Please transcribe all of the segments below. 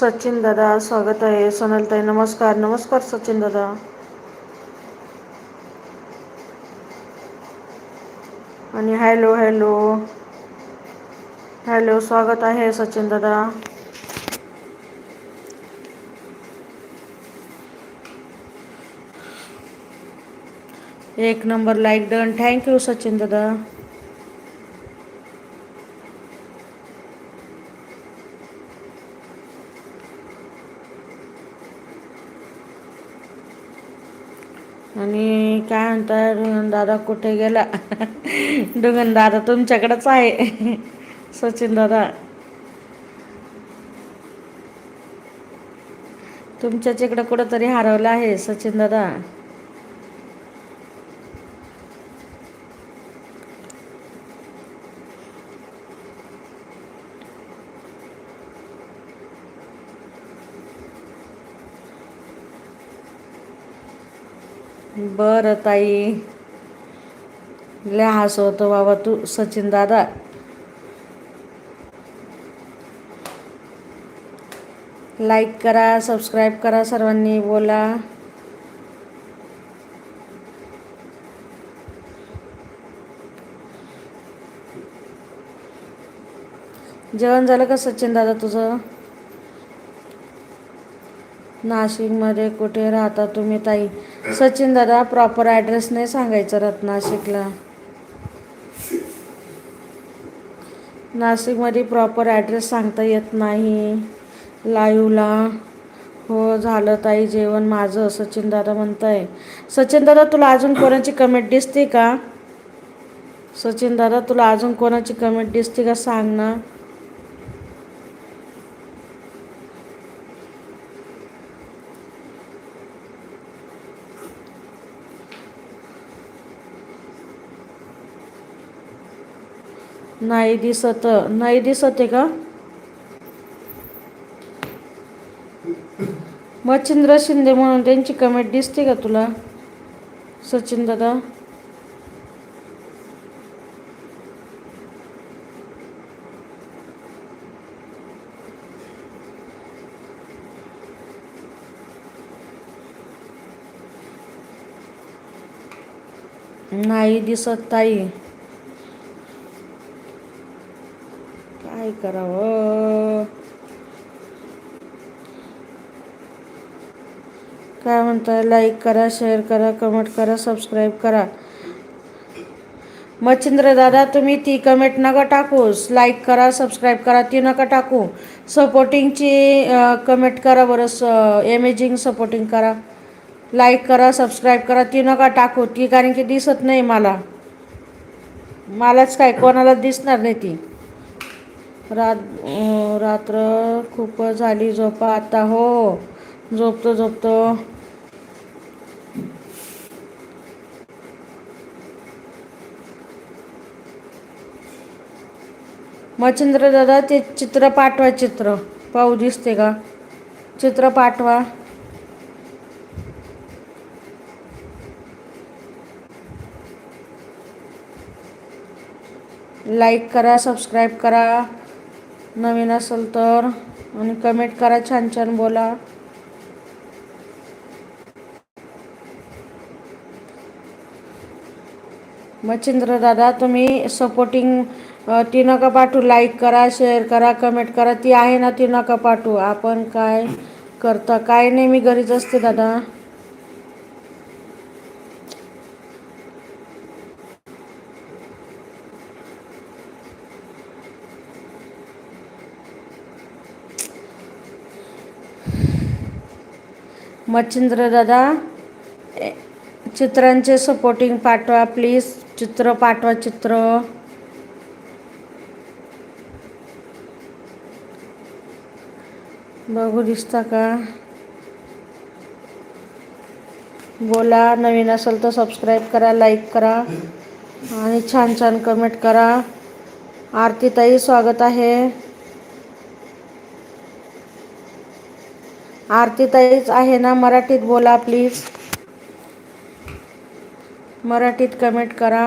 सचिन दादा स्वागत आहे. सोनलताई नमस्कार. नमस्कार सचिन दादा. आणि हॅलो हॅलो. हॅलो स्वागत आहे सचिन दादा. एक number like done. Thank you Sachin दादा. आणि काय म्हणता डुंगन दादा कुठे गेला? डुंगन दादा तुमच्याकडेच आहे. सचिन दादा. तुमच्याच इकडं कुठंतरी हरवलं आहे सचिन दादा. बरं ताई. लय होतो बाबा तू सचिन दादा. लाईक करा सबस्क्राईब करा सर्वांनी बोला. जेवण झालं का सचिन दादा तुझं? नाशिकमध्ये कुठे राहता तुम्ही ताई? सचिन दादा प्रॉपर ॲड्रेस नाही सांगायचं राहत नाशिकला नाशिकमध्ये प्रॉपर ॲड्रेस सांगता येत नाही. लाईवला. हो झालं ताई जेवण माझं सचिन दादा म्हणताय. सचिन दादा तुला अजून कोणाची कमेंट दिसते का? सचिन दादा तुला अजून कोणाची कमेंट दिसते का? सांग ना. नाही दिसत. नाही दिसत आहे का? मच्छिंद्र शिंदे म्हणून त्यांची कमेंट दिसते का तुला? सचिन दादा? नाही दिसत ताई काय करावं. काय म्हणताय? लाईक करा शेअर करा कमेंट करा सबस्क्राईब करा. मच्छिंद्र दादा तुम्ही ती कमेंट नका टाकू. लाईक करा सबस्क्राईब करा ती नका टाकू. सपोर्टिंगची कमेंट करा बरं स एमेजिंग सपोर्टिंग करा. लाईक करा सबस्क्राईब करा ती नका टाकू. ती कारण की दिसत नाही मला. मलाच काय कोणाला दिसणार नाही ती. रात रात्र खूप झाली. झोपा आता हो. झोपतो झोपतो. मच्छिंद्र दादा ते चित्र पाठवा चित्र. पाहू दिसते का? चित्र पाठवा. लाईक करा सबस्क्राईब करा. नवीन असेल तर आणि कमेंट करा छान छान बोला. मच्छिंद्र दादा तुम्ही सपोर्टिंग ती नका पाठवू लाईक करा शेअर करा कमेंट करा. ती आहे ना ती नका पाठवू आपण काय करता? काय नाही मी घरीच असते दादा. मच्छिंद्र दादा ए- चित्रांचे सपोर्टिंग पाठवा प्लीज चित्र पाठवा चित्र. बघू दिसता का? बोला नवीन असेल तर सबस्क्राईब करा लाईक करा आणि छान छान कमेंट करा. आरतीताई स्वागत आहे. आरतीताईच आहे ना मराठीत बोला प्लीज मराठीत कमेंट करा.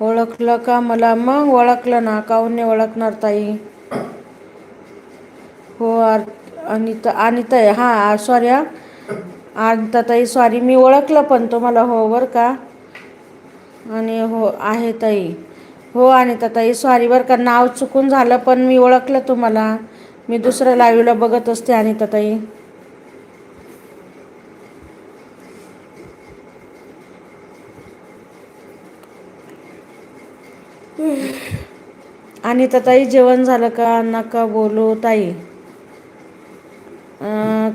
ओळखलं का मला? मग ओळखलं ना काहून नाही ओळखणार ताई? हो आर अनिता अनिता आहे हां सॉरी हा. अनिता ताई सॉरी मी ओळखलं पण तुम्हाला हो बरं का? आणि हो आहे ताई. हो आणि ताई सॉरी बरं का नाव चुकून झालं पण मी ओळखलं तुम्हाला. मी दुसऱ्या लाईव्हला बघत असते आणि ताई आणि ताई जेवण झालं का? नका बोलू ताई.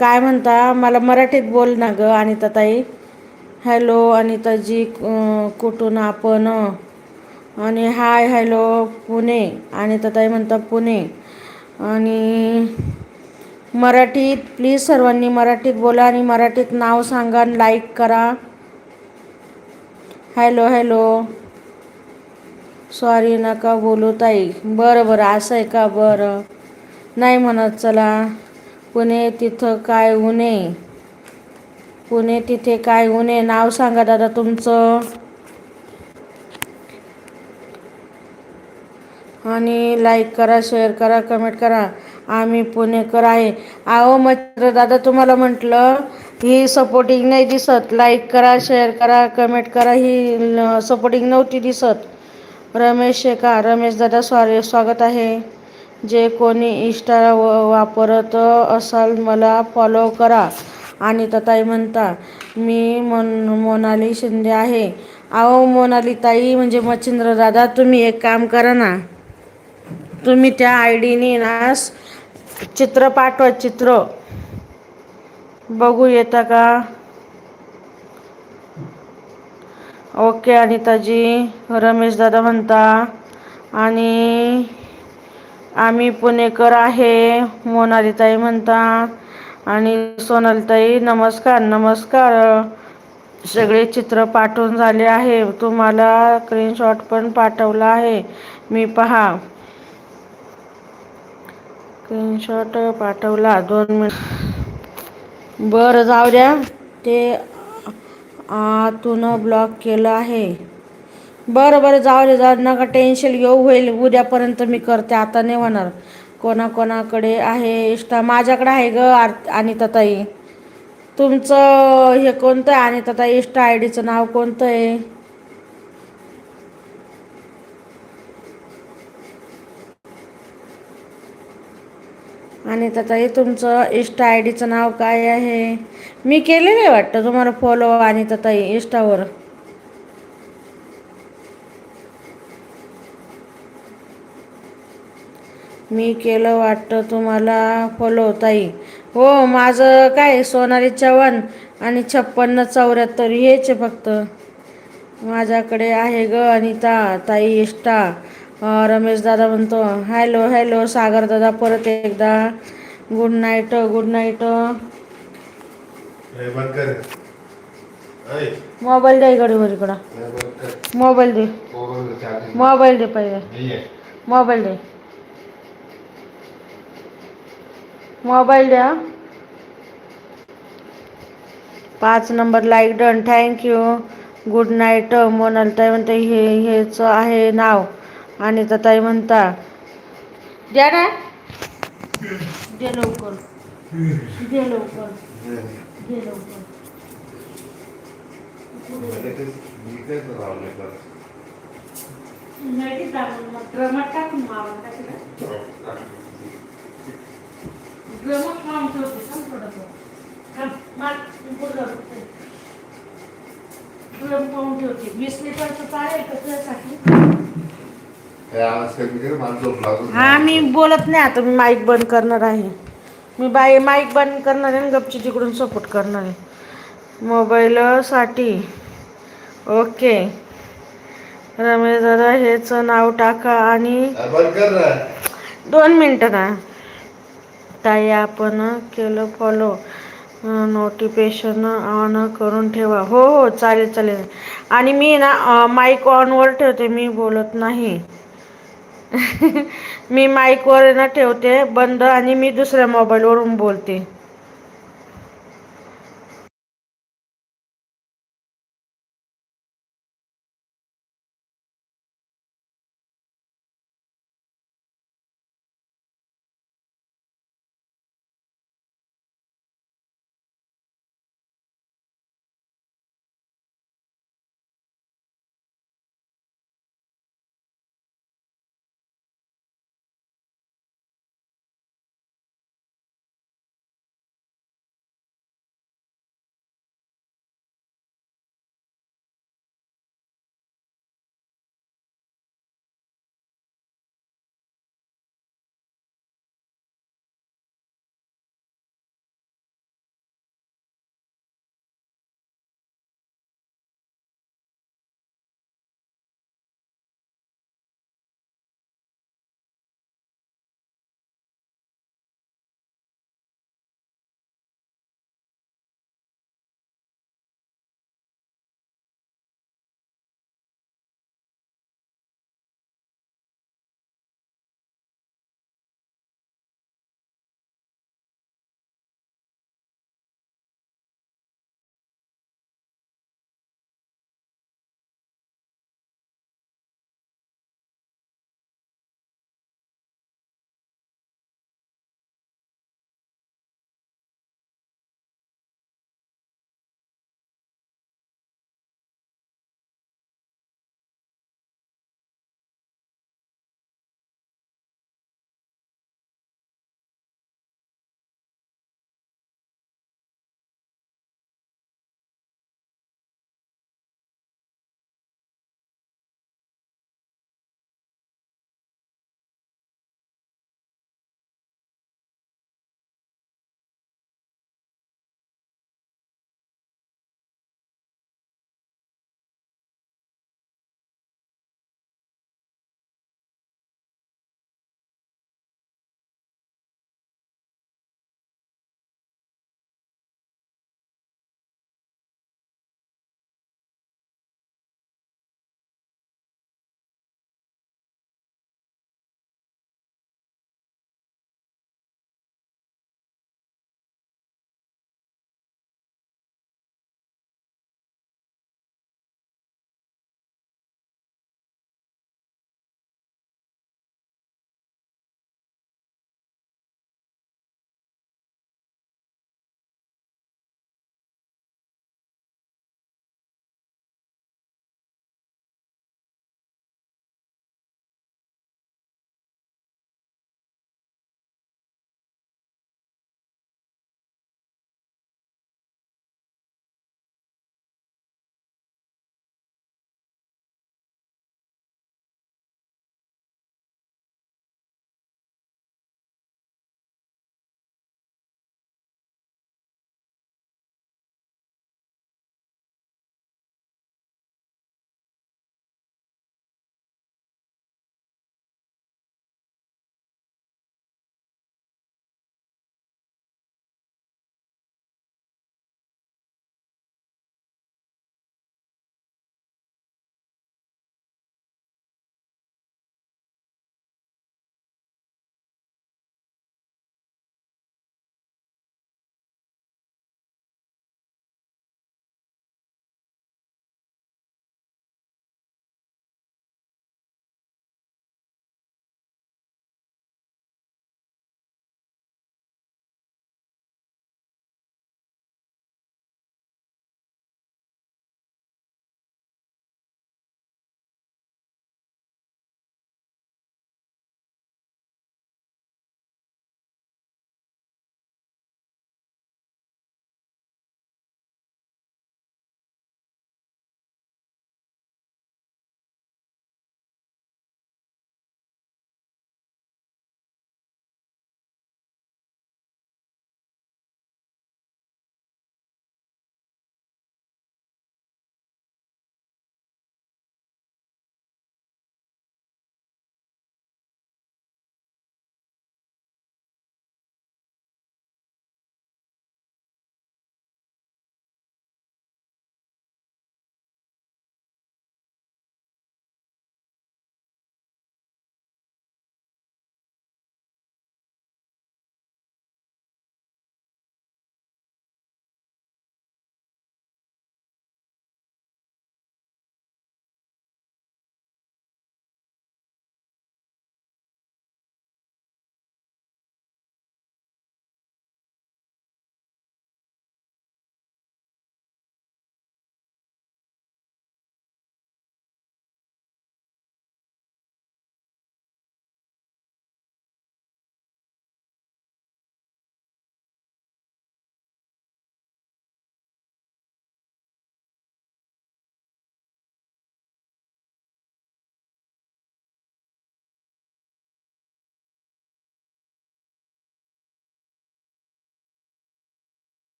काय म्हणता? मला मराठीत बोल ना ग अनिताताई हॅलो अनिताजी कुठून आपण? आणि हाय हॅलो पुणे. आणि तताई म्हणतात पुणे. आणि मराठीत प्लीज सर्वांनी मराठीत बोला आणि मराठीत नाव सांगा आणि लाईक करा. Hello hello. सॉरी नका बोलू ताई. बरं बरं असं आहे का? बरं. नाही म्हणत चला. पुणे तिथं काय उणे पुणे तिथे काय उणे नाव सांगा दादा तुमचं. आणि लाईक करा शेअर करा कमेंट करा. आम्ही पुणेकर आहे. आहो मच्छर दादा तुम्हाला म्हटलं ही सपोर्टिंग नाही दिसत. लाईक करा शेअर करा कमेंट करा. ही सपोर्टिंग नव्हती दिसत. रमेश शेखा रमेश दादा स्वा स्वागत आहे. जे कोणी इंस्टा व- वापरत असाल मला फॉलो करा. आणि तताई म्हणता मी मोन मोनाली शिंदे आहे. आहो मोनाली ताई म्हणजे मच्छिंद्र दादा तुम्ही एक काम करा ना. तुम्ही त्या आय डीने ना चित्र पाठवा चित्र. बघू येतं का? ओके अनिताजी. रमेश दादा म्हणता आणि आम्ही पुणेकर आहे मोनालीताई म्हणता आणि सोनालीताई नमस्कार नमस्कार. सगळे चित्र पाठवून झाले आहे. तुम्हाला स्क्रीनशॉट पण पाठवला आहे. मी पहा. स्क्रीनशॉट पाठवला दोन मिनिट. बरं जाऊ द्या. ते आतून ब्लॉक केलं आहे. बरं बरं जाऊ दे जाऊ नका टेन्शन घेऊ. होईल उद्यापर्यंत मी करते. आता नाही होणार. कोणाकोणाकडे आहे इष्टा? माझ्याकडे आहे ग आणि अनिता ताई तुमचं हे कोणतं आहे? आणि ताई इष्टा आय डीचं नाव कोणतं आहे? अनिता हे तुमचं इष्टा आय डीचं नाव काय आहे? मी केलेलं आहे वाटतं तुम्हाला फॉलो आणि ताई इष्टावर मी केलं वाटतं तुम्हाला फॉलो ताई. हो माझं काय सोनाली चव्हाण आणि छप्पन्न चौऱ्याहत्तर हेच आहे फक्त. माझ्याकडे आहे ग अनिता ताई इष्टा रमेश दादा म्हणतो हॅलो हॅलो सागर दादा परत एकदा. Good night good night mobile द्या इकडे वर इकडं. मोबाईल दे. मोबाईल दे पहिले. मोबाईल दे. मोबाईल द्या. पाच number like done. Thank you good night Monal म्हणते हे हेच आहे नाव. आणि ताई म्हणता द्या ना. दे लवकर. दे लवकर. दे लवकर. ड्रमात टाकून मारून टाकलं ड्रमात मारून ठेवते थांब थोडंसं. मार, पुढं ड्रम पाहून ठेवते. वीस लिटरचं चालेल आहे तुझ्यासाठी? हे मी बोलत नाही आता मी माईक बंद करणार आहे. मी बाई माईक बंद करणार आहे गपची तिकडून सपोर्ट करणार आहे. मोबाईलसाठी ओके रमेश दादा हेच नाव टाका आणि. दोन मिनटं ना. ताई आपण केलं फॉलो नोटिफिकेशन ऑन करून ठेवा. हो हो चालेल चालेल. आणि मी ना माईक ऑनवर ठेवते मी बोलत नाही. मी माईकवर ना ठेवते बंद आणि मी दुसऱ्या मोबाईलवरून बोलते.